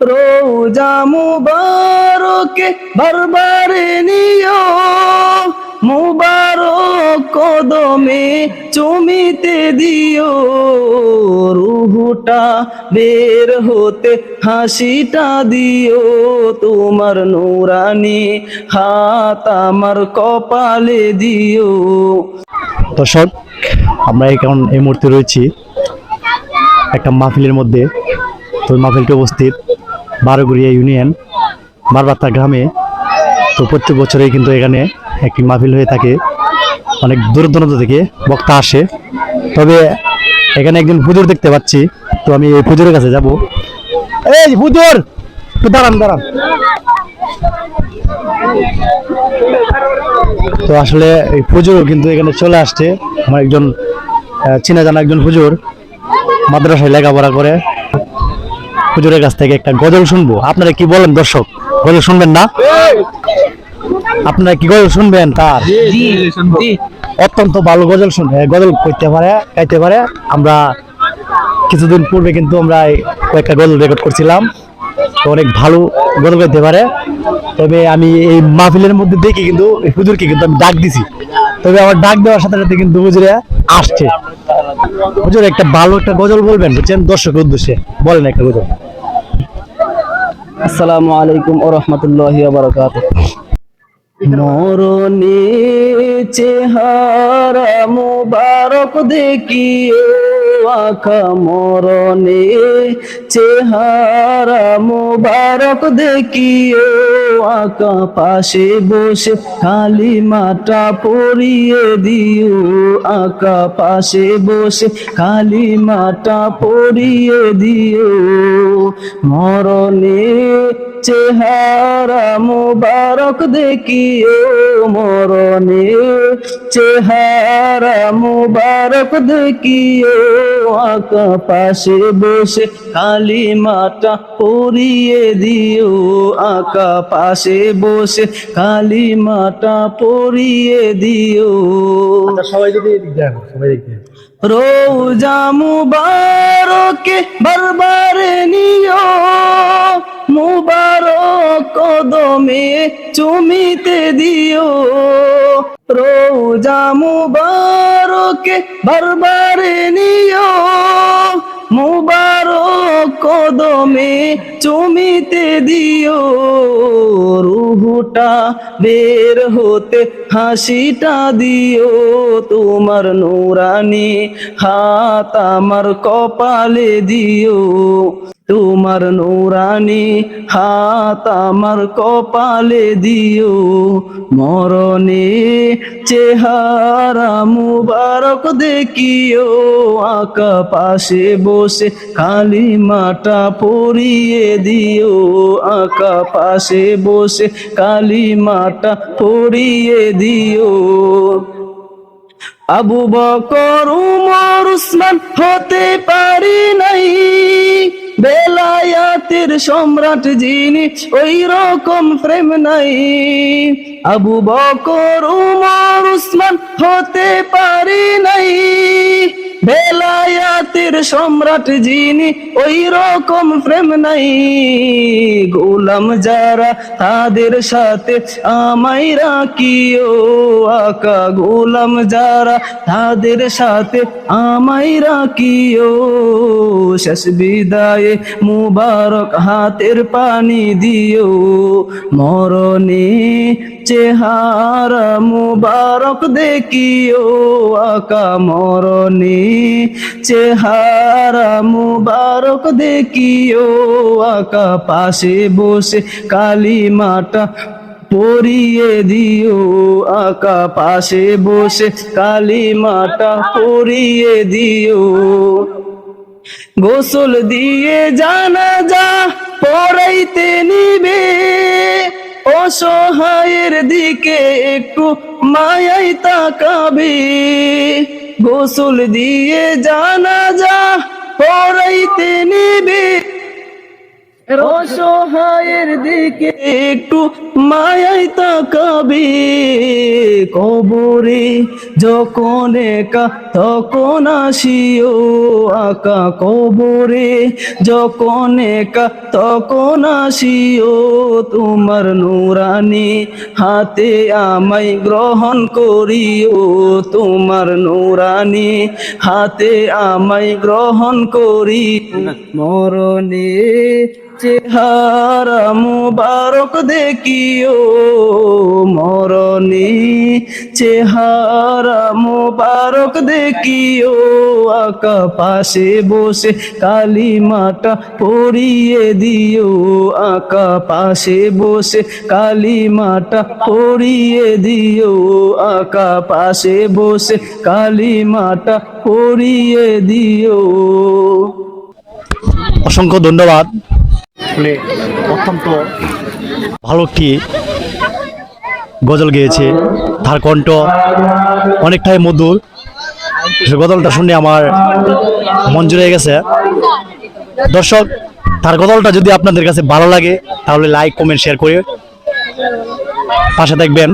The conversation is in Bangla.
রোজা মুবারকে বারবারে নিও। মুবারক কদমে চুমিতে দিও। রুহুটা বের হতে, হাসিটা দিও। তোমার নুরানি হাত আমার কপালে দিও। দর্শক, আমরা এখন এই মুহূর্তে রয়েছি একটা মাহফিলের মধ্যে। তো মাহফিলটি উপস্থিত বারোগুড়িয়া ইউনিয়ন বারবাত্তা গ্রামে। তো প্রত্যেক বছরেই কিন্তু এখানে একটি মাহফিল হয়ে থাকে। অনেক দূর দূরান্ত থেকে বক্তা আসে। তবে এখানে একজন পুজোর দেখতে পাচ্ছি। তো আমি এই পুজোর কাছে যাব। এই পুজোর একটু দাঁড়ান দাঁড়ান। তো আসলে এই পুজোরও কিন্তু এখানে চলে আসছে। আমার একজন চেনা জানা একজন পুজোর মাদ্রাসায় লেখাপড়া করে। পুজোরের কাছ থেকে একটা গজল শুনব। আপনারা কি বলেন দর্শক? গজল শুনবেন না? আপনারা কি গজল শুনবেন? তার? অত্যন্ত ভালো গজল শুনবে গজল করতে পারে গাইতে পারে। আমরা কিছুদিন পূর্বে কিন্তু আমরা কয়েকটা গজল রেকর্ড করছিলাম। তো অনেক ভালো গজল গাইতে পারে। তবে আমি এই মাহফিলের মধ্যে দেখি কিন্তু হুজুরকে কিন্তু আমি ডাক দিছি। তবে আমার ডাক দেওয়ার সাথে সাথে কিন্তু হুজুরে আসছে। হুজুর, একটা ভালো একটা গজল বলবেন, বুঝছেন? দর্শকের উদ্দেশ্যে। বলেন একটা গজল। আসসালামু আলাইকুম ও রহমতুল্লাহ বারকাত মরণে চেহারা মুবারক দেখিও আখা মরণে চেহারা মুবারক দেখিও আকা পাশে বসে খালি মাটা পরিয়ে দিও। আকা পাশে বসে খালি মাটা পরিয়ে দিও। মরণে চেহারা মুবারক দেখিও, মরণে চেহারা মুবারক দেখিও আকা পাশে বসে কালী মাটা পরিয়ে দিও। আকা পাশে বসে কালী মাটা পরিয়ে দিও। সবাই যদি সবাই রোজা মুবারকে বারবারে নিও। মুবারক কদমে চুমিতে দিও। রোজা মুবারকে বারবারে নিও। মুবারক কদমে চুমিতে দিও। রুহুটা বের হতে, হাসিটা দিও। তোমার নুরানি হাত আমার কপালে দিও। তোমার নুরানি হাত আমার কপালে দিও। মরণে চেহারা মুবারক দেখিও। আকা পাশে বসে কালী মাটা পরিয়ে দিও। আকা পাশে বসে কালী মাটা পরিয়ে দিও। আবু বকর, উমর, উসমান হতে পারি নাই। বেলায়াতের সম্রাট যিনি ওই রকম প্রেম নাই। আবু বকর উমর উসমান হতে পারি নাই। বেলায়াতের সম্রাট যিনি ওই রকম প্রেম নাই। গোলাম যারা তাদের সাথে আমায় রাখিও আকা। গোলাম যারা তাদের সাথে আমায় রাখিও। শেষ বিদায়ে মুবারক হাতের পানি দিও। মরণে চেহারা মুবারক দেখিও আকা মরণে। চেহারা মুবারক দেখিও আকা পাশে বসে কালী মাটা পরিয়ে দিও। আকা পাশে বসে কালী মাটা পরিয়ে দিও। গোসল দিয়ে জানা যা পড়াইতে নিবে। অসহায়ের দিকে একটু মায়াই তাকাবে। গোসল দিয়ে জানা যা পড়াইতে নিবে। অসহায়ের দিকে একটু মায়াই তাকাবি। কবরে যখন একা, তখন আসিও আকা। কবরে যখন একা, তখন আসিও তোমার নুরানি হাতে আমায় গ্রহণ করিও। তোমার নুরানি হাতে আমায় গ্রহণ করি মরণে চেহারা মুবারক দেখিও মরণে। চেহারা মুবারক দেখিও আকা পাশে বসে কালিমাটা পড়িয়ে দিও। আকা পাশে বসে কালিমাটা পড়িয়ে দিও। আকা পাশে বসে কালিমাটা পড়িয়ে দিও। অসংখ্য ধন্যবাদ। আসলে অত্যন্ত ভালো একটি গজল গেয়েছে। তার কণ্ঠ অনেকটাই মধুর। গজলটা শুনে আমার মন জুড়ে গেছে। দর্শক, তার গজলটা যদি আপনাদের কাছে ভালো লাগে, তাহলে লাইক কমেন্ট শেয়ার করে পাশে থাকবেন